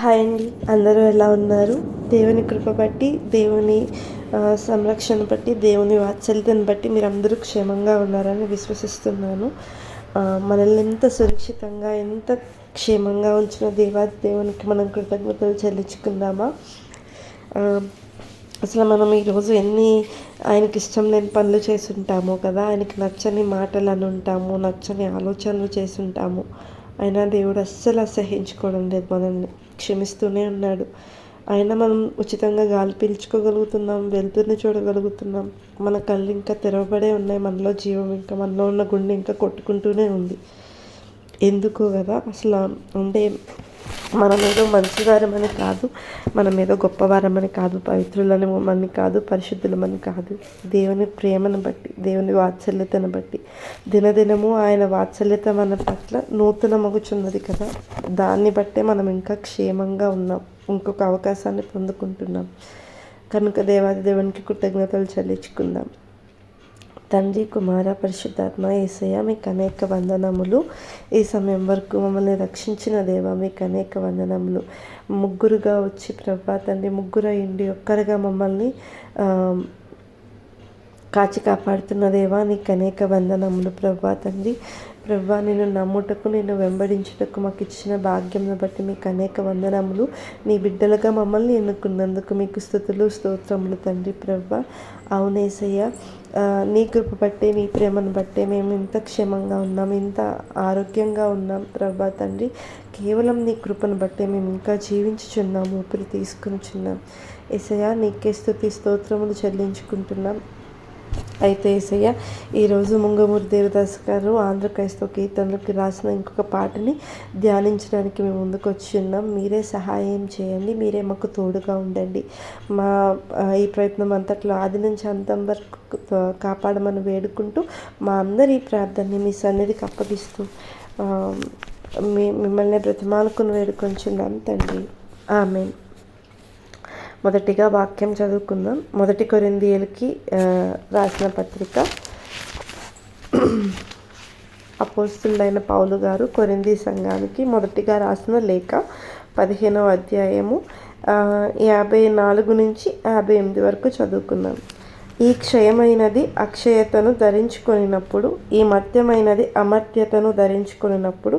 Hi అండి. అందరూ ఎలా ఉన్నారు? దేవుని కృప బట్టి దేవుని సంరక్షణ బట్టి దేవుని వాత్సల్యతను బట్టి మీరు అందరూ క్షేమంగా ఉన్నారని విశ్వసిస్తున్నాను. మనల్ని ఎంత సురక్షితంగా ఎంత క్షేమంగా ఉంచిన దేవాది దేవునికి మనం కృతజ్ఞతలు చెల్లించుకుందామా? అసలు మనం ఈరోజు ఎన్ని ఆయనకి ఇష్టం లేని పనులు చేసి ఉంటాము కదా ఆయనకి నచ్చని మాటలు అని ఉంటాము నచ్చని ఆలోచనలు చేసి ఉంటాము అయినా దేవుడు అస్సలు అసహించుకోవడం లేదు మనల్ని. క్షమిస్తూనే ఉన్నాడు అయినా మనం ఉచితంగా గాలి పీల్చుకోగలుగుతున్నాం వెలుతురుని చూడగలుగుతున్నాం. మన కళ్ళు ఇంకా తెరవబడే ఉన్నాయి. మనలో జీవం ఇంకా మనలో ఉన్న గుండె ఇంకా కొట్టుకుంటూనే ఉంది. ఎందుకో కదా అసలు ఉండే మనం ఏదో మంచివారమని కాదు మనం ఏదో గొప్పవారమని కాదు పవిత్రులని మని కాదు పరిశుద్ధులమని కాదు. దేవుని ప్రేమను బట్టి దేవుని వాత్సల్యతను బట్టి దినదినము ఆయన వాత్సల్యత మన పట్ల నూతన మగుచున్నది కదా. దాన్ని బట్టే మనం ఇంకా క్షేమంగా ఉన్నాం ఇంకొక అవకాశాన్ని పొందుకుంటున్నాం. కనుక దేవాది దేవునికి కృతజ్ఞతలు చెల్లించుకుందాం. తండ్రి కుమార పరిశుద్ధాత్మ ఏసయ్య మీకు అనేక వందనములు. ఈ సమయం వరకు మమ్మల్ని రక్షించిన దేవ మీకు అనేక వందనములు. ముగ్గురుగా వచ్చి ప్రభా తండ్రి ముగ్గురు ఇండి ఒక్కరుగా మమ్మల్ని కాచి కాపాడుతున్న దేవా నీకు అనేక వందనములు ప్రభా తండ్రి. ప్రభా నేను నమ్ముటకు నేను వెంబడించుటకు మాకు ఇచ్చిన భాగ్యంను బట్టి మీకు అనేక వందనములు. నీ బిడ్డలుగా మమ్మల్ని ఎన్నుకున్నందుకు మీకు స్థుతులు స్తోత్రములు తండ్రి ప్రభా. అవునేసయ్య నీ కృప బట్టే నీ ప్రేమను బట్టే మేము ఇంత క్షేమంగా ఉన్నాం ఇంత ఆరోగ్యంగా ఉన్నాం ప్రభా తండ్రి. కేవలం నీ కృపను బట్టే మేము ఇంకా జీవించుచున్నాము ఊపిరి తీసుకునిచున్నాం. ఎసయ్య నీకే స్థుతి స్తోత్రములు చెల్లించుకుంటున్నాం. అయితే ఏసయ్య ఈరోజు ముంగమూరి దేవదాస్ గారు ఆంధ్ర క్రైస్తవ కీర్తనలకి రాసిన ఇంకొక పాటని ధ్యానించడానికి మేము ముందుకు వచ్చిన్నాం మీరే సహాయం చేయండి మీరే మాకు తోడుగా ఉండండి. మా ఈ ప్రయత్నం అంతట్లో ఆది నుంచి అంతం వరకు కాపాడమని వేడుకుంటూ మా అందరి ప్రార్థనని మీ సన్నిధికి అప్పగిస్తూ మీ మిమ్మల్ని బ్రతిమాలుకుని వేడుకొంచున్నాం తండ్రి. ఆమె మొదటిగా వాక్యం చదువుకుందాం. మొదటి కొరిందియలకి రాసిన పత్రిక. అపోస్తులైన పౌలు గారు కొరింది సంఘానికి మొదటిగా రాసిన లేఖ పదిహేనవ అధ్యాయము యాభై నాలుగు నుంచి యాభై ఎనిమిది వరకు చదువుకుందాం. ఈ క్షయమైనది అక్షయతను ధరించుకొనినప్పుడు ఈ మత్యమైనది అమర్త్యతను ధరించుకునినప్పుడు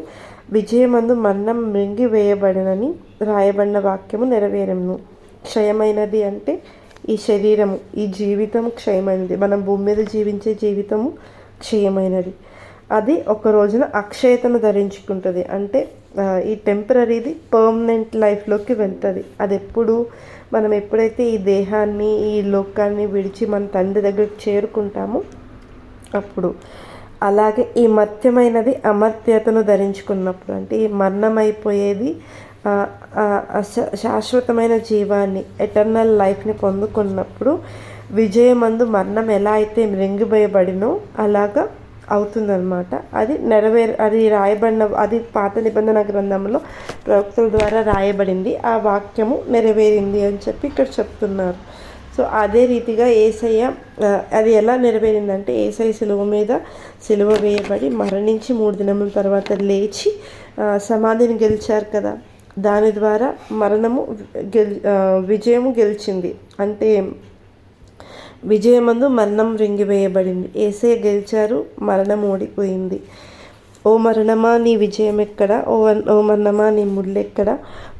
విజయమందు మరణం మృంగివేయబడినని రాయబడిన వాక్యము నెరవేరము క్షయమైనది అంటే ఈ శరీరము ఈ జీవితం క్షయమైనది. మనం భూమి మీద జీవించే జీవితము క్షయమైనది. అది ఒక రోజున అక్షయతను ధరించుకుంటుంది. అంటే ఈ టెంపరీది పర్మనెంట్ లైఫ్లోకి వెళ్తుంది. అది ఎప్పుడు మనం ఎప్పుడైతే ఈ దేహాన్ని ఈ లోకాన్ని విడిచి మన తండ్రి దగ్గరికి చేరుకుంటామో అప్పుడు. అలాగే ఈ మత్యమైనది అమర్త్యతను ధరించుకున్నప్పుడు. అంటే ఈ మరణమైపోయేది శాశ్వతమైన జీవాన్ని ఎటర్నల్ లైఫ్ని పొందుకున్నప్పుడు విజయమందు మరణం ఎలా అయితే మృంగిపోయబడినో అలాగా అవుతుందన్నమాట. అది నెరవేరు అది రాయబడిన అది పాత నిబంధన గ్రంథంలో ప్రవక్తల ద్వారా రాయబడింది. ఆ వాక్యము నెరవేరింది అని చెప్పి ఇక్కడ చెప్తున్నారు. సో అదే రీతిగా ఏసయ్య అది ఎలా నెరవేరిందంటే ఏసై సిలువ మీద సిలువ వేయబడి మరణించి మూడు దినముల తర్వాత లేచి సమాధిని గెలిచారు కదా. దాని ద్వారా మరణము గెల్ విజయము గెలిచింది. అంటే విజయమందు మరణం రింగివేయబడింది. ఏసే గెలిచారు మరణం ఓడిపోయింది. ఓ మరణమా నీ విజయం ఎక్కడ ఓ ఓ మరణమా నీ ముళ్ళు ఎక్కడ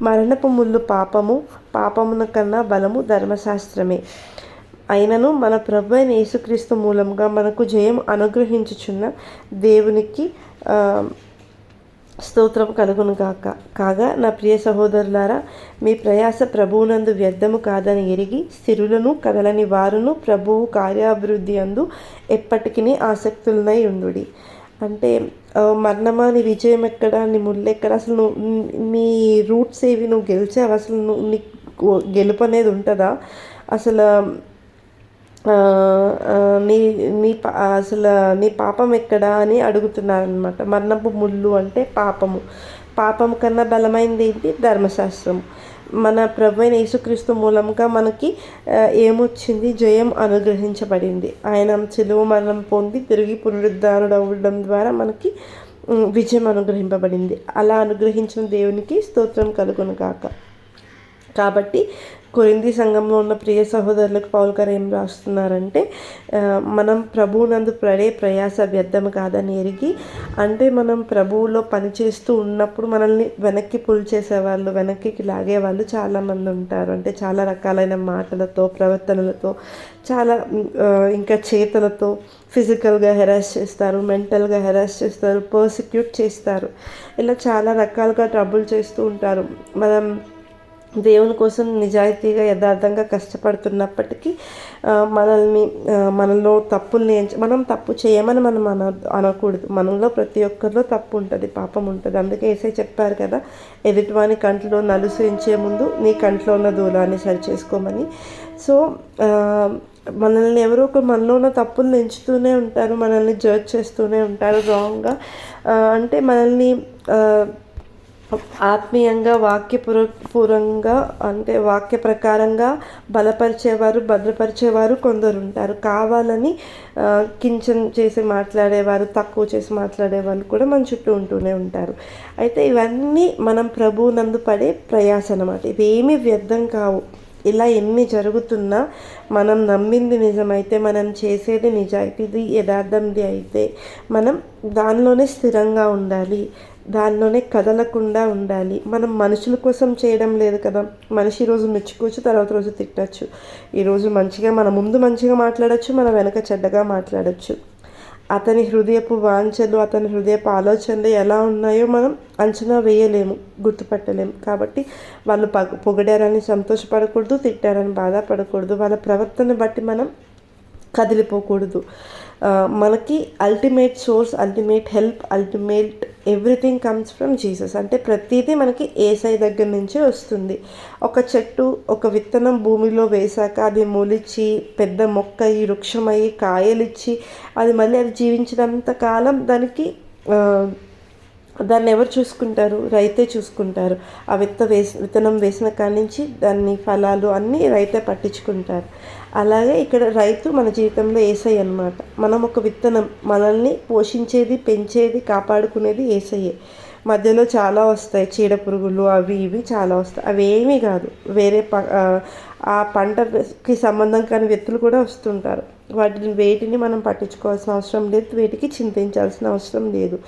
మరణపు ముళ్ళు పాపము పాపమున కన్నా బలము ధర్మశాస్త్రమే. అయినను మన ప్రభు అయిన యేసుక్రీస్తు మూలంగా మనకు జయం అనుగ్రహించుచున్న దేవునికి స్తోత్రం కలుగును గాక. కాగా నా ప్రియ సహోదరులారా మీ ప్రయాస ప్రభువునందు వ్యర్థము కాదని ఎరిగి స్థిరులను కదలని వారును ప్రభువు కార్యాభివృద్ధి అందు ఎప్పటికీ ఆసక్తులనై ఉండు అంటే మరణమా నీ విజయం ఎక్కడ నీ ముళ్ళెక్కడ అసలు నువ్వు నీ రూట్స్ ఏవి నువ్వు గెలిచావు? అసలు నువ్వు నీ గెలుపు అనేది ఉంటుందా? అసలు మీ మీ అసలు మీ పాపం ఎక్కడా అని అడుగుతున్నారనమాట మరణపు ముళ్ళు అంటే పాపము. పాపం కన్నా బలమైనది ఏంటి? ధర్మశాస్త్రం మన ప్రభు అయిన యేసుక్రీస్తు మూలంగా మనకి ఏమొచ్చింది? జయం అనుగ్రహించబడింది. ఆయన చెలువు మరణం పొంది తిరిగి పునరుద్ధారుడు అవ్వడం ద్వారా మనకి విజయం అనుగ్రహింపబడింది. అలా అనుగ్రహించిన దేవునికి స్తోత్రం కలుగును కాక కాబట్టి కొరింది సంఘంలో ఉన్న ప్రియ సహోదరులకు పౌల్ గారు ఏం రాస్తున్నారంటే మనం ప్రభువునందు పడే ప్రయాస వ్యర్థం కాదని ఎరిగి అంటే మనం ప్రభువులో పనిచేస్తూ ఉన్నప్పుడు మనల్ని వెనక్కి పుల్ చేసేవాళ్ళు వెనక్కి లాగే వాళ్ళు చాలామంది ఉంటారు. అంటే చాలా రకాలైన మాటలతో ప్రవర్తనలతో చాలా ఇంకా చేతలతో ఫిజికల్గా హెరాస్ చేస్తారు మెంటల్గా హెరాస్ చేస్తారు పర్సిక్యూట్ చేస్తారు. ఇలా చాలా రకాలుగా ట్రబుల్ చేస్తూ ఉంటారు. మనం దేవుని కోసం నిజాయితీగా యథార్థంగా కష్టపడుతున్నప్పటికీ మనల్ని మనలో తప్పుల్ని మనం తప్పు చేయమని మనం అన అనకూడదు. మనలో ప్రతి ఒక్కరిలో తప్పు ఉంటుంది పాపం ఉంటుంది. అందుకే ఏసై చెప్పారు కదా ఎదుటివాని కంట్లో నలుసు ముందు నీ కంట్లో ఉన్న దూలాన్ని సరి చేసుకోమని సో మనల్ని ఎవరో ఒక మనలో ఉన్న తప్పులు ఎంచుతూనే ఉంటారు మనల్ని జడ్జ్ చేస్తూనే ఉంటారు రాంగ్గా అంటే మనల్ని ఆత్మీయంగా వాక్యపూర్వ పూర్వంగా అంటే వాక్య ప్రకారంగా బలపరిచేవారు భద్రపరిచేవారు కొందరు ఉంటారు కావాలని కించం చేసి మాట్లాడేవారు తక్కువ చేసి మాట్లాడేవాళ్ళు కూడా మన చుట్టూ ఉంటూనే ఉంటారు. అయితే ఇవన్నీ మనం ప్రభువు నందు పడే ప్రయాస అనమాట ఇవేమీ వ్యర్థం కావు. ఇలా ఎన్ని జరుగుతున్నా మనం నమ్మింది నిజమైతే మనం చేసేది నిజాయితీది యథార్థంది అయితే మనం దానిలోనే స్థిరంగా ఉండాలి. దానిలోనే కదలకుండా ఉండాలి. మనం మనుషుల కోసం చేయడం లేదు కదా. మనిషి ఈరోజు మెచ్చుకోవచ్చు తర్వాత రోజు తిట్టచ్చు. ఈరోజు మంచిగా మన ముందు మంచిగా మాట్లాడచ్చు మన వెనక చెడ్డగా మాట్లాడచ్చు. అతని హృదయపు వాంఛలు అతని హృదయపు ఆలోచనలు ఎలా ఉన్నాయో మనం అంచనా వేయలేము గుర్తుపట్టలేము. కాబట్టి వాళ్ళు పగ పొగడారని సంతోషపడకూడదు తిట్టారని బాధపడకూడదు. వాళ్ళ ప్రవర్తన బట్టి మనం కదిలిపోకూడదు. మనకి ultimate source ultimate help ultimate everything comes from Jesus. అంటే ప్రతిదీ మనకి ఏసై దగ్గర నుంచే వస్తుంది. ఒక చెట్టు ఒక విత్తనం భూమిలో వేశాక అది మొలిచి పెద్ద మొక్క అయ్యి వృక్షమయ్యి కాయలిచ్చి అది మళ్ళీ అది జీవించినంత కాలం దానికి దాన్ని ఎవరు చూసుకుంటారు? రైతే చూసుకుంటారు. ఆ విత్త వేసి విత్తనం వేసిన కాడి నుంచి దాన్ని ఫలాలు అన్నీ రైతే పట్టించుకుంటారు. అలాగే ఇక్కడ రైతు మన జీవితంలో ఏసై అనమాట మనం ఒక విత్తనం మనల్ని పోషించేది పెంచేది కాపాడుకునేది ఏసయ్యే. మధ్యలో చాలా వస్తాయి చీడ పురుగులు అవి ఇవి చాలా వస్తాయి. అవి ఏమీ కాదు. వేరే ప ఆ పంటకి సంబంధం కాని వ్యక్తులు కూడా వస్తుంటారు. వాటిని వేటిని మనం పట్టించుకోవాల్సిన అవసరం లేదు. వేటికి చింతించాల్సిన అవసరం లేదు.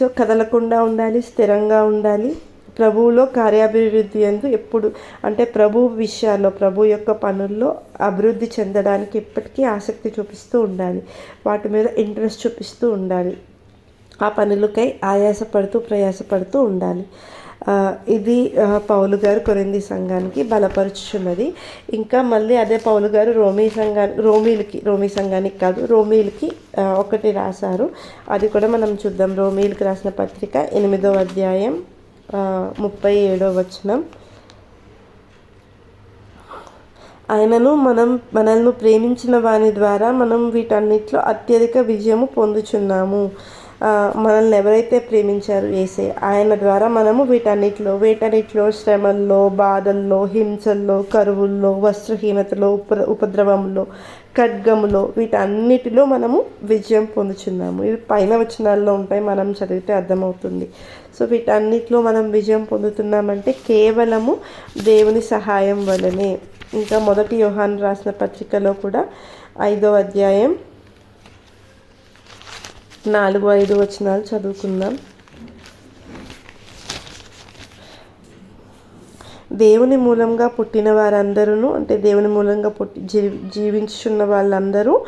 సో కదలకుండా ఉండాలి స్థిరంగా ఉండాలి. ప్రభువులో కార్యాభివృద్ధి ఎందు ఎప్పుడు అంటే ప్రభు విషయాల్లో ప్రభు యొక్క పనుల్లో అభివృద్ధి చెందడానికి ఇప్పటికీ ఆసక్తి చూపిస్తూ ఉండాలి. వాటి మీద ఇంట్రెస్ట్ చూపిస్తూ ఉండాలి. ఆ పనులకై ఆయాసపడుతూ ప్రయాసపడుతూ ఉండాలి. ఇది పౌలు గారు కొరింది సంఘానికి బలపరుచున్నది ఇంకా మళ్ళీ అదే పౌలు గారు రోమీ సంఘానికి రోమీలకి రోమీ సంఘానికి కాదు రోమీలకి ఒకటి రాశారు. అది కూడా మనం చూద్దాం. రోమీలకి రాసిన పత్రిక ఎనిమిదో అధ్యాయం ముప్పై ఏడో వచనం. ఆయనను మనం మనల్ని ప్రేమించిన వాని ద్వారా మనం వీటన్నిటిలో అత్యధిక విజయము పొందుచున్నాము. మనల్ని ఎవరైతే ప్రేమించారు వేసే ఆయన ద్వారా మనము వీటన్నిటిలో వీటన్నిటిలో శ్రమల్లో బాధల్లో హింసల్లో కరువుల్లో వస్త్రహీనతలో ఉప ఉపద్రవంలో ఖడ్గములో వీటన్నిటిలో మనము విజయం పొందుచున్నాము. ఇవి పైన వచనాల్లో ఉంటాయి మనం చదివితే అర్థమవుతుంది. సో వీటన్నిటిలో మనం విజయం పొందుతున్నామంటే కేవలము దేవుని సహాయం వలనే. ఇంకా మొదటి యోహాన్ రాసిన పత్రికలో కూడా ఐదో అధ్యాయం నాలుగు ఐదు వచనాలు చదువుకుందాం. దేవుని మూలంగా పుట్టిన వారందరూ అంటే దేవుని మూలంగా పుట్టి జీ జీవించున్న వాళ్ళందరూ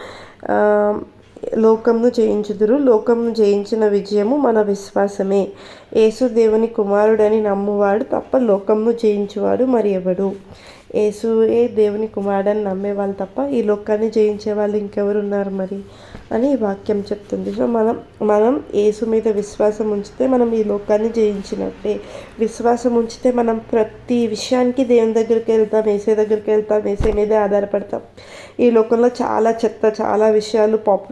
లోకంను జయించుదురు. లోకంను జయించిన విజయము మన విశ్వాసమే. యేసు దేవుని కుమారుడని నమ్మువాడు తప్ప లోకంను జయించువాడు మరి ఎవడు? యేసుయే దేవుని కుమారుడని నమ్మే వాళ్ళు తప్ప ఈ లోకాన్ని జయించే వాళ్ళు ఇంకెవరు ఉన్నారు మరి అని ఈ వాక్యం చెప్తుంది. సో మనం మనం యేసు మీద విశ్వాసం ఉంచితే మనం ఈ లోకాన్ని జయించినట్టే. విశ్వాసం ఉంచితే మనం ప్రతి విషయానికి దేవుని దగ్గరికి వెళ్తాం ఏసే దగ్గరికి వెళ్తాం ఏసే మీదే ఆధారపడతాం. ఈ లోకంలో చాలా చెత్త చాలా విషయాలు పాపు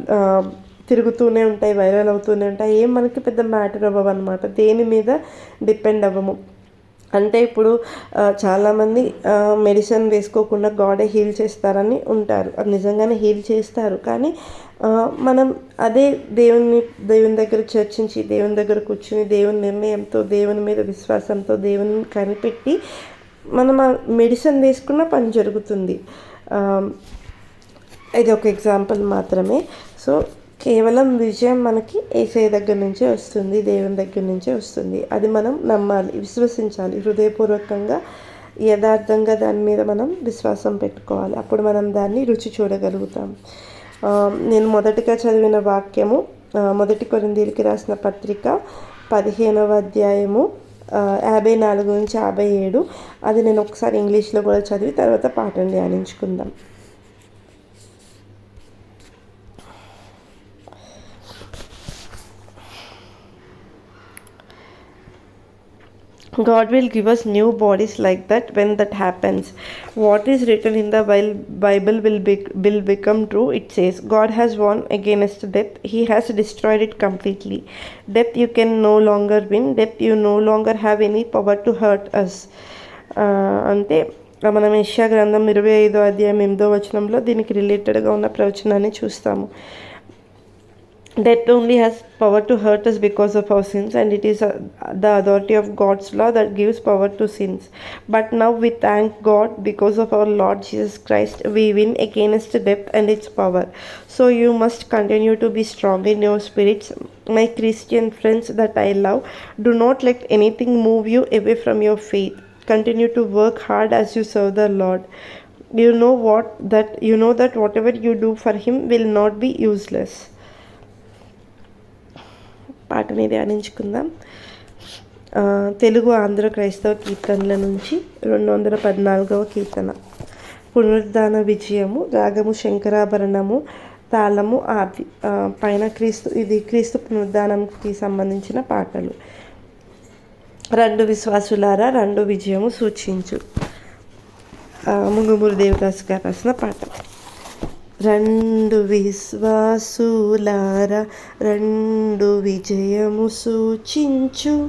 తిరుగుతూనే ఉంటాయి వైరల్ అవుతూనే ఉంటాయి. ఏం మనకి పెద్ద మ్యాటర్ అవ్వవు అనమాట దేని మీద డిపెండ్ అవ్వము. అంటే ఇప్పుడు చాలామంది మెడిసిన్ వేసుకోకుండా గాడే హీల్ చేస్తారని ఉంటారు. అది నిజంగానే హీల్ చేస్తారు. కానీ మనం అదే దేవుని దేవుని దగ్గర చర్చించి దేవుని దగ్గర కూర్చుని దేవుని నిర్ణయంతో దేవుని మీద విశ్వాసంతో దేవుని కనిపెట్టి మనం ఆ మెడిసిన్ వేసుకున్న పని జరుగుతుంది. ఇది ఒక ఎగ్జాంపుల్ మాత్రమే. సో కేవలం విజయం మనకి ఏసఐ దగ్గర నుంచే వస్తుంది దేవుని దగ్గర నుంచే వస్తుంది. అది మనం నమ్మాలి విశ్వసించాలి హృదయపూర్వకంగా యథార్థంగా దాని మీద మనం విశ్వాసం పెట్టుకోవాలి. అప్పుడు మనం దాన్ని రుచి చూడగలుగుతాం. నేను మొదటిగా చదివిన వాక్యము మొదటి కొరిందీలకి రాసిన పత్రిక పదిహేనవ అధ్యాయము యాభై నాలుగు నుంచి యాభై ఏడు. అది నేను ఒకసారి ఇంగ్లీష్లో కూడా చదివి తర్వాత పాఠం ధ్యానించుకుందాం. God will give us new bodies like that when that happens. What is written in the Bible will, be, will become true. It says, God has won against death. He has destroyed it completely. Death you can no longer win. Death you no longer have any power to hurt us. అంటే మనం యష్యా గ్రంథం ఇరవై ఐదో అధ్యాయం ఎనిమిదో వచనంలో దీనికి రిలేటెడ్గా ఉన్న ప్రవచనాన్ని చూస్తాము that only has power to hurt us because of our sins and it is uh, the authority of god's law that gives power to sins. But now we thank god because of our lord jesus christ. We win against death and its power. So you must continue to be strong in your spirits. My christian friends that i love do not let anything move you away from your faith. Continue to work hard as you serve the lord. You know what that you know that whatever you do for him will not be useless పాటని ధ్యానించుకుందాం. తెలుగు ఆంధ్ర క్రైస్తవ కీర్తనల నుంచి రెండు వందల పద్నాలుగవ కీర్తన. పునరుద్ధాన విజయము రాగము శంకరాభరణము తాళము ఆది. పైన క్రీస్తు ఇది క్రీస్తు పునరుద్ధానంకి సంబంధించిన పాటలు. రెండు విశ్వాసులారా రెండు విజయము సూచించు. ముంగుమూరు దేవదాస్ గారు రాసిన పాట. రెండు విశ్వాసులార రెండు విజయము సూచించు.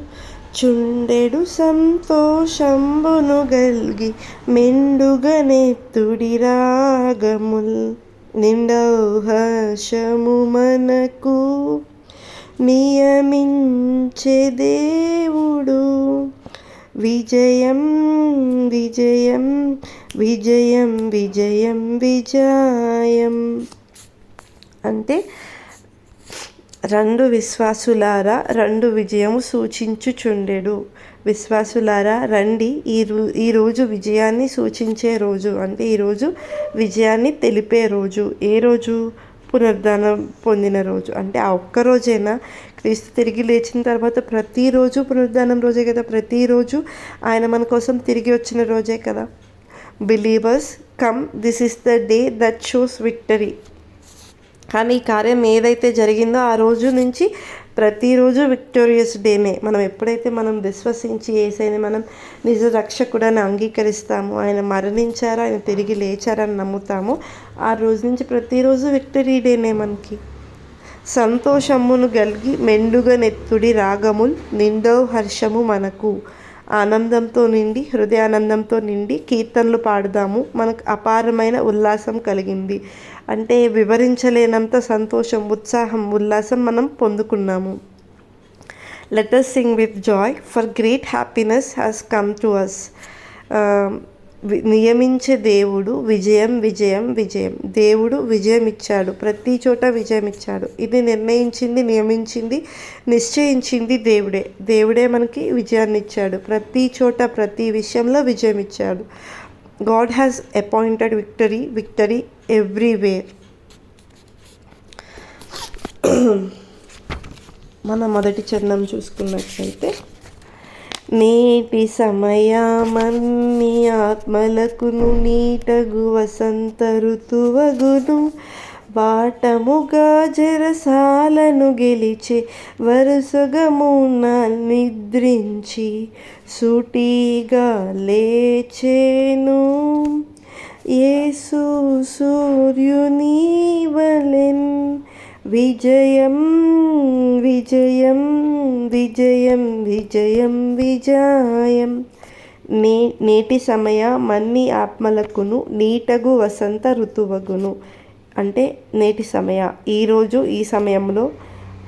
చుండెడు సంతోషంబును గల్గి మెండుగనెత్తుడి రాగముల్ నిండౌహర్షము మనకు. నియమించే దేవుడు విజయం విజయం విజయం విజయం విజయం. అంటే రెండు విశ్వాసులారా రెండు విజయము సూచించుచుండెడు. విశ్వాసులారా రండి ఈ ఈరోజు విజయాన్ని సూచించే రోజు అంటే ఈరోజు విజయాన్ని తెలిపే రోజు. ఏ రోజు? పునరుద్ధానం పొందిన రోజు. అంటే ఆ ఒక్కరోజైనా క్రీస్తు తిరిగి లేచిన తర్వాత ప్రతిరోజు పునరుద్ధానం రోజే కదా. ప్రతిరోజు ఆయన మన కోసం తిరిగి వచ్చిన రోజే కదా. Believers come this is the day that shows victory. కానీ ఈ కార్యం ఏదైతే జరిగిందో ఆ రోజు నుంచి ప్రతిరోజు విక్టోరియస్ డేనే. మనం ఎప్పుడైతే మనం విశ్వసించి ఏసైని మనం నిజ రక్షకుడని అంగీకరిస్తాము ఆయన మరణించారు ఆయన తిరిగి లేచారని నమ్ముతాము ఆ రోజు నుంచి ప్రతిరోజు విక్టరీ డేనే మనకి. సంతోషమును గలిగి మెండుగా నెత్తుడి రాగముల్ నిండో హర్షము మనకు. ఆనందంతో నిండి హృదయానందంతో నిండి కీర్తనలు పాడుదాము. మనకు అపారమైన ఉల్లాసం కలిగింది. అంటే వివరించలేనంత సంతోషం ఉత్సాహం ఉల్లాసం మనం పొందుకున్నాము. Let us sing with joy for great happiness has come to us నియమించే దేవుడు విజయం విజయం విజయం. దేవుడు విజయం ఇచ్చాడు ప్రతి చోట విజయం ఇచ్చాడు ఇది నిర్ణయించింది నియమించింది నిశ్చయించింది దేవుడే. దేవుడే మనకి విజయాన్ని ఇచ్చాడు ప్రతి చోట ప్రతి విషయంలో విజయం ఇచ్చాడు God has appointed victory victory everywhere. మన మొదటి చరణం చూసుకున్నట్లయితే నేటి సమయామన్ని ఆత్మలకును నీటగు వసంత ఋతువగును. బాటముగా జరసాలను గెలిచి వరుసగమున నిద్రించి సూటిగా లేచేను. యేసు సూర్యుని వలెన్ విజయం విజయం విజయం విజయం విజయం. నే నేటి సమయ మన్ని ఆత్మలకును నీటగు వసంత ఋతువగును. అంటే నేటి సమయ. ఈరోజు ఈ సమయంలో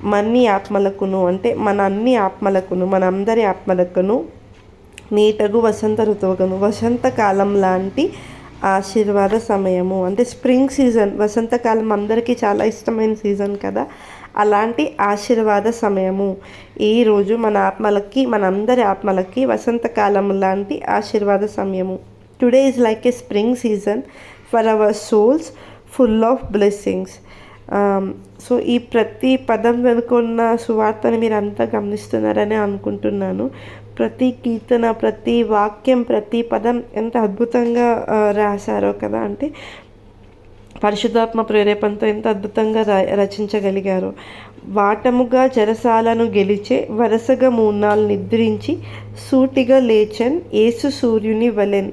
మన్ని ఆత్మలకును అంటే మన అన్ని ఆత్మలకును మన అందరి ఆత్మలకును నీటగు వసంత ఋతువుగను. వసంతకాలం లాంటి ఆశీర్వాద సమయము. అంటే స్ప్రింగ్ సీజన్ వసంతకాలం అందరికీ చాలా ఇష్టమైన సీజన్ కదా. అలాంటి ఆశీర్వాద సమయము. ఈరోజు మన ఆత్మలకి మన అందరి ఆత్మలకి వసంతకాలం లాంటి ఆశీర్వాద సమయము. Today is like a spring season for our souls full of blessings so ఈ ప్రతి పదం వెనుకున్న సువార్తను మీరు అంతా గమనిస్తున్నారని అనుకుంటున్నాను. ప్రతి కీర్తన ప్రతి వాక్యం ప్రతి పదం ఎంత అద్భుతంగా రాశారో కదా అంటే పరిశుద్ధాత్మ ప్రేరేపణతో ఎంత అద్భుతంగా రచించగలిగారు. వాటముగా జరసాలను గెలిచే వరుసగా మూన్నాలు నిద్రించి సూటిగా లేచన్ ఏసు సూర్యుని వలెన్.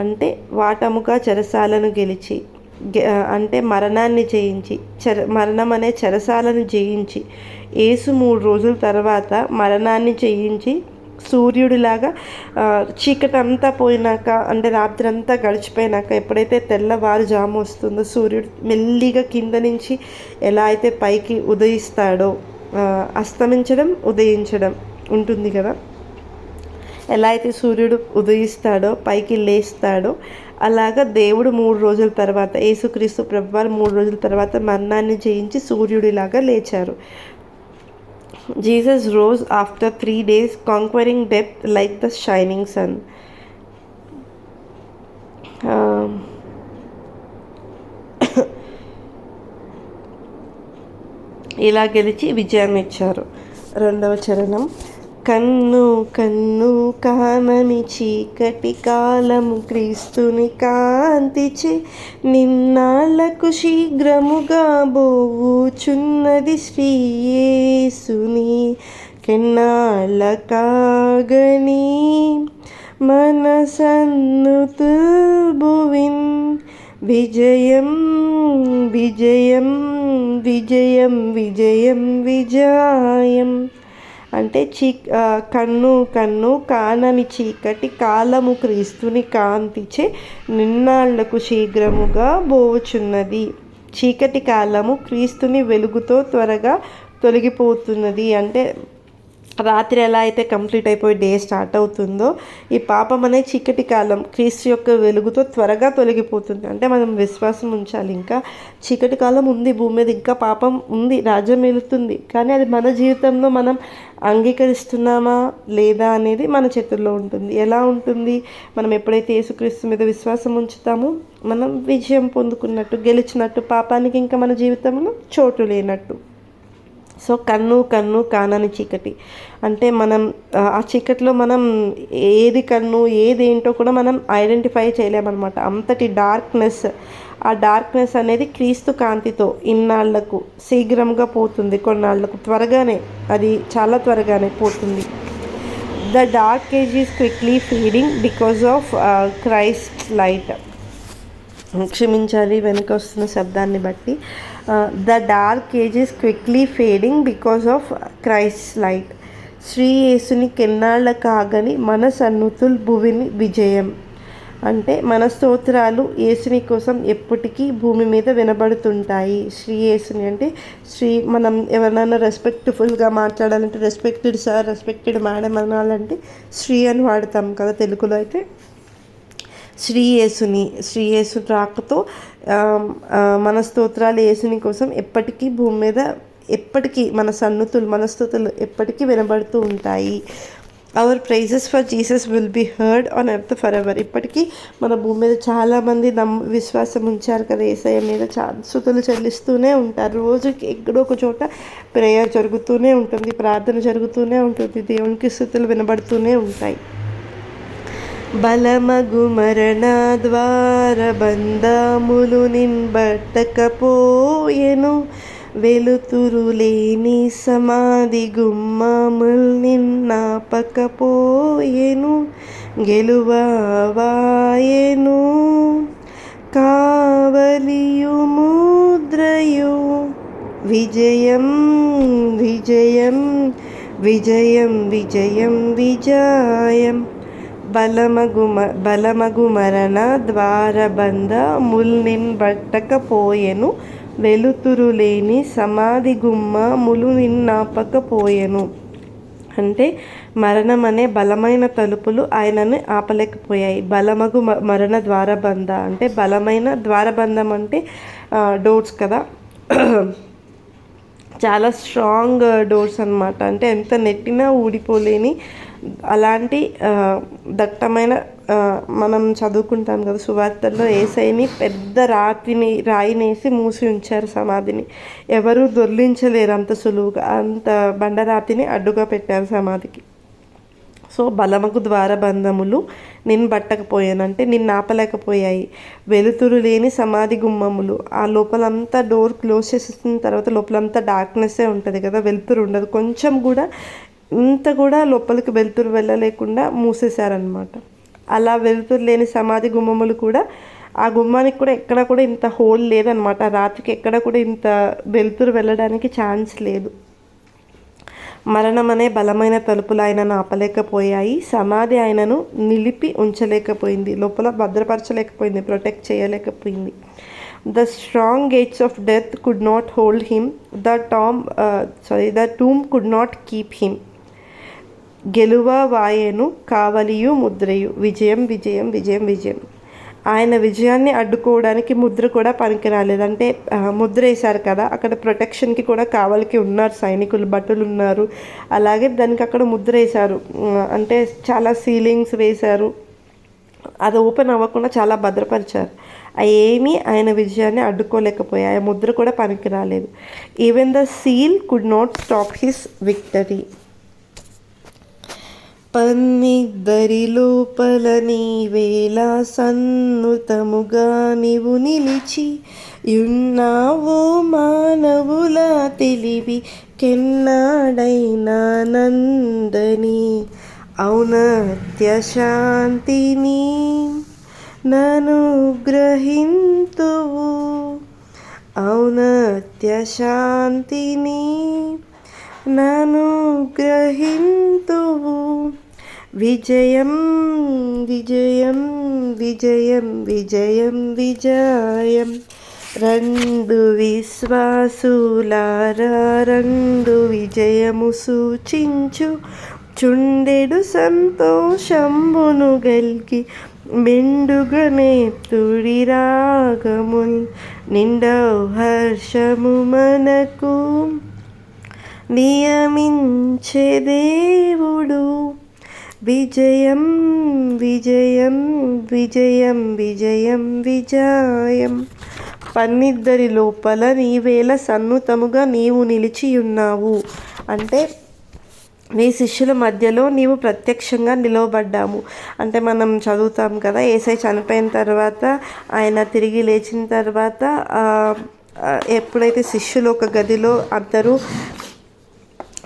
అంటే వాటముగా చెరసాలను గెలిచి అంటే మరణాన్ని జయించి చర మరణం అనే చెరసాలను జయించి ఏసు మూడు రోజుల తర్వాత మరణాన్ని జయించి సూర్యుడిలాగా చీకటి అంతా పోయినాక అంటే రాత్రి అంతా గడిచిపోయినాక ఎప్పుడైతే తెల్లవారుజాము వస్తుందో సూర్యుడు మెల్లిగా కింద నుంచి ఎలా అయితే పైకి ఉదయిస్తాడో అస్తమించడం ఉదయించడం ఉంటుంది కదా. ఎలా అయితే సూర్యుడు ఉదయిస్తాడో పైకి లేస్తాడో అలాగా దేవుడు మూడు రోజుల తర్వాత యేసుక్రీస్తు ప్రభువారు మూడు రోజుల తర్వాత మరణాన్ని జయించి సూర్యుడిలాగా లేచారు. Jesus rose after three days, conquering death like the shining sun. Um, ఇలా గెలిచి విజయాన్ని ఇచ్చారు రెండవ చరణం కన్ను కన్ను కానని చీకటి కాలము క్రీస్తుని కాంతిచే నిన్నాళ్ళకు శీఘ్రముగా బోవుచున్నది శ్రీయేసుని కెన్నాళ్ళ కాగని మనసన్ను తుల్బువిన్ విజయం విజయం విజయం విజయం విజయం. అంటే చీ కన్ను కన్ను కానని చీకటి కాలము క్రీస్తుని కాంతిచే నిన్నాళ్ళకు శీఘ్రముగా బోవుచున్నది. చీకటి కాలము క్రీస్తుని వెలుగుతో త్వరగా తొలగిపోతున్నది. అంటే రాత్రి ఎలా అయితే కంప్లీట్ అయిపోయి డే స్టార్ట్ అవుతుందో ఈ పాపం అనే చీకటి కాలం క్రీస్తు యొక్క వెలుగుతో త్వరగా తొలగిపోతుంది. అంటే మనం విశ్వాసం ఉంచాలి ఇంకా. చీకటి కాలం ఉంది భూమి మీద ఇంకా పాపం ఉంది రాజ్యం వెళుతుంది కానీ అది మన జీవితంలో మనం అంగీకరిస్తున్నామా లేదా అనేది మన చేతుల్లో ఉంటుంది. ఎలా ఉంటుంది? మనం ఎప్పుడైతే యేసుక్రీస్తు మీద విశ్వాసం ఉంచుతామో మనం విజయం పొందుకున్నట్టు గెలిచినట్టు పాపానికి ఇంకా మన జీవితంలో చోటు లేనట్టు. సో కన్ను కన్ను కానని చీకటి. అంటే మనం ఆ చీకటిలో మనం ఏది కన్ను ఏది ఏంటో కూడా మనం ఐడెంటిఫై చేయలేమన్నమాట. అంతటి డార్క్నెస్ ఆ డార్క్నెస్ అనేది క్రీస్తు కాంతితో ఇన్నాళ్ళకు శీఘ్రంగా పోతుంది. కొన్నాళ్ళకు త్వరగానే అది చాలా త్వరగానే పోతుంది. The dark age is quickly feeding because of Christ light క్షమించాలి వెనక వస్తున్న శబ్దాన్ని బట్టి. The dark age is quickly fading because of Christ light Shri యేసుని కెన్నాళ్ళ కాగని మన సన్నుతుల్ భువిని విజయం. అంటే మన స్తోత్రాలు యేసుని కోసం ఎప్పటికీ భూమి మీద వినబడుతుంటాయి. శ్రీ యేసుని అంటే శ్రీ మనం ఎవరినైనా రెస్పెక్ట్ఫుల్గా మాట్లాడాలంటే రెస్పెక్టెడ్ సార్ రెస్పెక్టెడ్ మేడం అనాలంటే శ్రీ అని వాడతాం కదా తెలుగులో అయితే. శ్రీ శ్రీయేసు శ్రీ రాకతో మన స్తోత్రాలు యేసుని కోసం ఎప్పటికీ భూమి మీద ఎప్పటికీ మన సన్నుతులు మన స్థుతులు ఎప్పటికీ వినబడుతూ ఉంటాయి. Our praises for Jesus will be heard on earth for ever ఇప్పటికీ మన భూమి మీద చాలామంది నమ్ విశ్వాసం ఉంచారు కదా ఏసఐ మీద చా స్థుతులు చెల్లిస్తూనే ఉంటారు. రోజుకి ఎక్కడో ఒక చోట ప్రేయర్ జరుగుతూనే ఉంటుంది ప్రార్థన జరుగుతూనే ఉంటుంది దేవునికి స్థుతులు వినబడుతూనే ఉంటాయి. బలమగు మరణ ద్వార బంధములు నింబట్టకపోయెను. వెలుతురులేని సమాధి గుమ్మముల్ నిన్నాపకపోయెను. గెలువాయను కావలియు ముద్రయు. విజయం విజయం విజయం విజయం విజయం. బలమగు బలమగు మరణ ద్వారబంధ ముల్నిన్బట్టకపోయెను వెలుతురు లేని సమాధి గుమ్మ ములు నిన్నాపకపోయెను అంటే మరణం అనే బలమైన తలుపులు ఆయనను ఆపలేకపోయాయి. బలమగు మరణ ద్వారబంధ అంటే బలమైన ద్వారబంధం అంటే డోర్స్ కదా. చాలా స్ట్రాంగ్ డోర్స్ అనమాట అంటే ఎంత నెట్టినా ఊడిపోలేని అలాంటి దట్టమైన మనం చదువుకుంటాం కదా సువార్తల్లో ఏసైని పెద్ద రాతిని రాయినేసి మూసి ఉంచారు సమాధిని. ఎవరు దొర్లించలేరు అంత సులువుగా అంత బండరాతిని అడ్డుగా పెట్టారు సమాధికి. సో బలముకు ద్వారబంధములు నిన్ను బట్టకపోయానంటే నిన్ను ఆపలేకపోయాయి. వెలుతురు లేని సమాధి గుమ్మములు. ఆ లోపలంతా డోర్ క్లోజ్ చేసేసిన తర్వాత లోపలంతా డార్క్నెస్సే ఉంటుంది కదా వెలుతురు ఉండదు. కొంచెం కూడా ఇంత కూడా లోపలికి వెలుతురు వెళ్ళలేకుండా మూసేశారనమాట అలా వెలుతురు లేని సమాధి గుమ్మములు కూడా ఆ గుమ్మానికి కూడా ఎక్కడ కూడా ఇంత హోల్ లేదనమాట రాత్రికి ఎక్కడ కూడా ఇంత వెలుతురు వెళ్ళడానికి ఛాన్స్ లేదు. మరణం అనే బలమైన తలుపులు ఆయనను ఆపలేకపోయాయి. సమాధి ఆయనను నిలిపి ఉంచలేకపోయింది. లోపల భద్రపరచలేకపోయింది. ప్రొటెక్ట్ చేయలేకపోయింది. The strong gates of death could not hold him. The tomb sorry the tomb could not keep him. గెలువ వాయేను కావలియు ముద్రయు. విజయం విజయం విజయం విజయం. ఆయన విజయాన్ని అడ్డుకోవడానికి ముద్ర కూడా పనికి రాలేదు అంటే ముద్ర వేశారు కదా అక్కడ ప్రొటెక్షన్కి కూడా కావలికి ఉన్నారు సైనికులు భటులు ఉన్నారు. అలాగే దానికి అక్కడ ముద్ర వేశారు. అంటే చాలా సీలింగ్స్ వేశారు. అది ఓపెన్ అవ్వకుండా చాలా భద్రపరిచారు. ఏమీ ఆయన విజయాన్ని అడ్డుకోలేకపోయాయి. ఆ ముద్ర కూడా పనికి రాలేదు even the seal could not stop his victory పన్నిద్దరి లోపల నీవేలా సన్నుతముగా నీవు నిలిచి యున్నావో మానవుల తెలివి కెన్నాడైనా నందని ఔనత్య శాంతిని నను గ్రహింతువు. ఔనత్య శాంతిని నను గ్రహింతువు. విజయం విజయం విజయం విజయం విజయం. రెండు విశ్వాసులారా రెండు విజయము సూచించు. చుండెడు సంతోషంబును గల్కి మెండుగనే తుడి రాగముల్. నిండవు హర్షము మనకు. నియమించే దేవుడు. విజయం విజయం విజయం విజయం విజయం. పన్నిద్దరి లోపల నీవేళ సన్నుతముగా నీవు నిలిచి ఉన్నావు అంటే నీ శిష్యుల మధ్యలో నీవు ప్రత్యక్షంగా నిలవబడ్డాము అంటే మనం చదువుతాం కదా ఏసై చనిపోయిన తర్వాత ఆయన తిరిగి లేచిన తర్వాత ఎప్పుడైతే శిష్యులు ఒక గదిలో అందరూ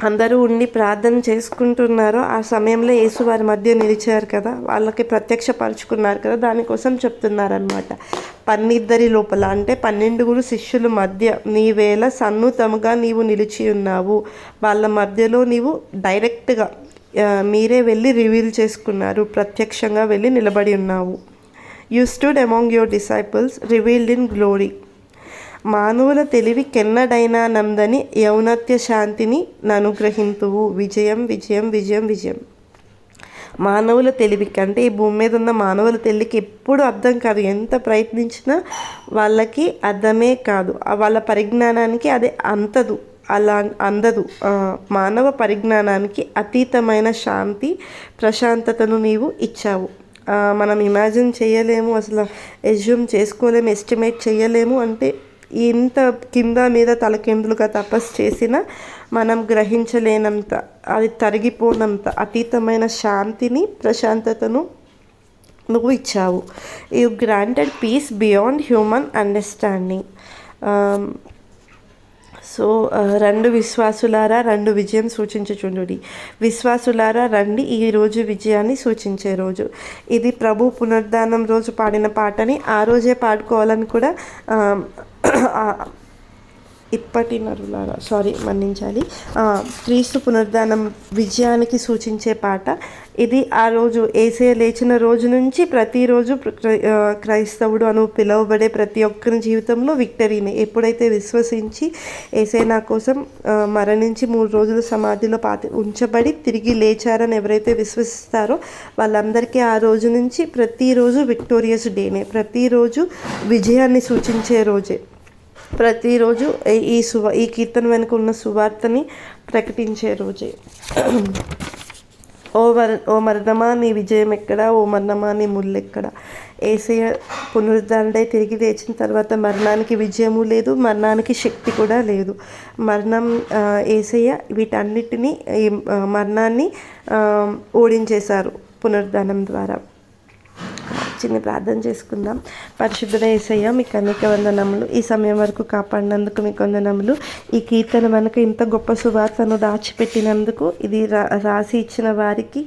అందరూ ఉండి ప్రార్థన చేసుకుంటున్నారో ఆ సమయంలో యేసు వారి మధ్య నిలిచారు కదా వాళ్ళకి ప్రత్యక్షపరుచుకున్నారు కదా దానికోసం చెప్తున్నారనమాట పన్నిద్దరి లోపల అంటే పన్నెండుగురు శిష్యుల మధ్య నీవేళ సన్నుతముగా నీవు నిలిచి ఉన్నావు. వాళ్ళ మధ్యలో నీవు డైరెక్ట్గా మీరే వెళ్ళి రివీల్ చేసుకున్నారు ప్రత్యక్షంగా వెళ్ళి నిలబడి ఉన్నావు. You stood among your disciples revealed in glory. మానవుల తెలివి కెన్నడైనా నందని యౌనత్య శాంతిని ననుగ్రహింతువు. విజయం విజయం విజయం విజయం. మానవుల తెలివికి అంటే ఈ భూమి మీద ఉన్న మానవుల తెలివికి ఎప్పుడు అర్థం కాదు. ఎంత ప్రయత్నించినా వాళ్ళకి అర్థమే కాదు. వాళ్ళ పరిజ్ఞానానికి అది అంతదు. అలా అందదు. మానవ పరిజ్ఞానానికి అతీతమైన శాంతి ప్రశాంతతను నీవు ఇచ్చావు. మనం ఇమాజిన్ చేయలేము అసలు ఎజ్యూమ్ చేసుకోలేము ఎస్టిమేట్ చేయలేము అంటే ఇంత కింద మీద తలకిందులుగా తపస్సు చేసిన మనం గ్రహించలేనంత అది తరిగిపోనంత అతీతమైన శాంతిని ప్రశాంతతను నువ్వు ఇచ్చావు. You granted peace beyond human understanding so రెండు విశ్వాసులారా రెండు విజయం సూచించుచుండుడి. విశ్వాసులారా రండి ఈ రోజు విజయాన్ని సూచించే రోజు. ఇది ప్రభు పునర్ధానం రోజు పాడిన పాటని ఆ రోజే పాడుకోవాలని కూడా ఇప్పటి నరులారా సారీ మన్నించాలి. క్రీస్తు పునరుద్ధానం విజయానికి సూచించే పాట. ఇది ఆ రోజు ఏసే లేచిన రోజు నుంచి ప్రతిరోజు క్రై- క్రైస్తవుడు అను పిలువబడే ప్రతి ఒక్కరి జీవితంలో విక్టరీని. ఎప్పుడైతే విశ్వసించి ఏసే నా కోసం మరణించి మూడు రోజులు సమాధిలో పాతి ఉంచబడి తిరిగి లేచారని ఎవరైతే విశ్వసిస్తారో వాళ్ళందరికీ ఆ రోజు నుంచి ప్రతిరోజు విక్టోరియస్ డేనే. ప్రతిరోజు విజయాన్ని సూచించే రోజే. ప్రతిరోజు ఈ- సువ ఈ కీర్తన వెనుక ఉన్న సువార్తని ప్రకటించే రోజే. ఓ వర ఓ మరణమా నీ విజయం ఎక్కడ ఓ మరణమా నీ ముళ్ళెక్కడ ఏసయ పునరుద్ధరణై తిరిగి లేచిన తర్వాత మరణానికి విజయము లేదు మరణానికి శక్తి కూడా లేదు. మరణం ఏసయ్య వీటన్నిటినీ ఈ మరణాన్ని ఓడించేశారు పునరుద్ధానం ద్వారా. చిన్న ప్రార్థన చేసుకుందాం. పరిశుద్ధుడ ఏసయ్య మీకు అనేక వందనములు ఈ సమయం వరకు కాపాడినందుకు మీకు వందనములు ఈ కీర్తన మనకు ఇంత గొప్ప సువార్తను దాచిపెట్టినందుకు ఇది రా రాసి ఇచ్చిన వారికి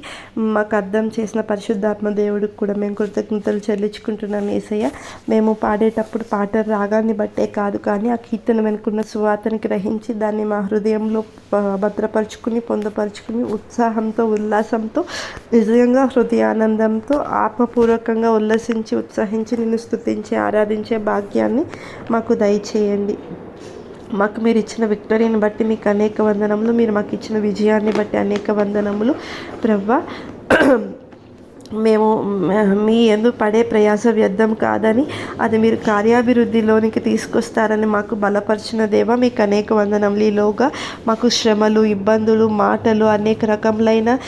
మాకు అర్థం చేసిన పరిశుద్ధాత్మ దేవుడికి కూడా మేము కృతజ్ఞతలు చెల్లించుకుంటున్నాం ఏసయ్య. మేము పాడేటప్పుడు పాట రాగాన్ని బట్టే కాదు కానీ ఆ కీర్తన వెనుకున్న సువార్తను గ్రహించి దాన్ని మా హృదయంలో భద్రపరుచుకుని పొందపరుచుకుని ఉత్సాహంతో ఉల్లాసంతో నిజంగా హృదయానందంతో ఆత్మపూర్వకంగా ఉల్లసించి ఉత్సహించి నిన్ను స్థుతించి ఆరాధించే భాగ్యాన్ని మాకు దయచేయండి. మాకు మీరు ఇచ్చిన విక్టరీని బట్టి మీకు అనేక వందనములు మీరు మాకు ఇచ్చిన విజయాన్ని బట్టి అనేక వందనములు. ప్రవ్వ మేము మీ ఎందు పడే ప్రయాస వ్యర్థం కాదని అది మీరు కార్యాభివృద్ధిలోనికి తీసుకొస్తారని మాకు బలపరిచిన దేవ మీకు అనేక వందనములు. ఈలోగా మాకు శ్రమలు ఇబ్బందులు మాటలు అనేక రకములైన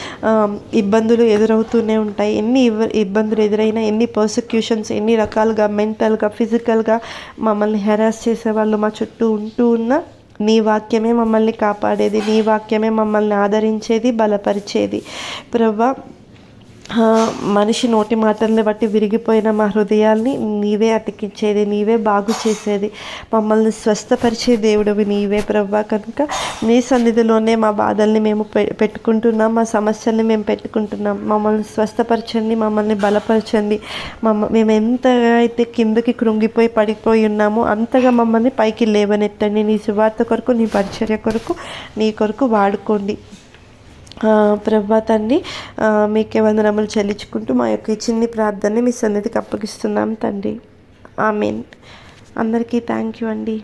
ఇబ్బందులు ఎదురవుతూనే ఉంటాయి. ఎన్ని ఇబ్బందులు ఎదురైనా ఎన్ని పర్సిక్యూషన్స్ ఎన్ని రకాలుగా మెంటల్గా ఫిజికల్గా మమ్మల్ని హెరాస్ చేసే వాళ్ళు మా చుట్టూ ఉంటూ ఉన్న నీ వాక్యమే మమ్మల్ని కాపాడేది నీ వాక్యమే మమ్మల్ని ఆదరించేది బలపరిచేది. ప్రభా మనిషి నోటి మాటల్ని బట్టి విరిగిపోయిన మా హృదయాల్ని నీవే అతికించేది నీవే బాగు చేసేది. మమ్మల్ని స్వస్థపరిచే దేవుడివి నీవే ప్రభా కనుక నీ సన్నిధిలోనే మా బాధల్ని మేము పె- పెట్టుకుంటున్నాం మా సమస్యల్ని మేము పెట్టుకుంటున్నాం. మమ్మల్ని స్వస్థపరచండి మమ్మల్ని బలపరచండి. మమ్మ మేము ఎంతగా అయితే కిందకి కృంగిపోయి పడిపోయి ఉన్నామో అంతగా మమ్మల్ని పైకి లేవనెత్తండి. నీ సువార్త కొరకు నీ పరిచర్య కొరకు నీ కొరకు వాడుకోండి. ప్రభాతాన్ని మీకే వందనములు చెల్లించుకుంటూ మా యొక్క చిన్ని ప్రార్థనని మీ సన్నిధికి అప్పగిస్తున్నాం తండ్రి. ఆమెన్. అందరికీ థ్యాంక్ యూ అండి.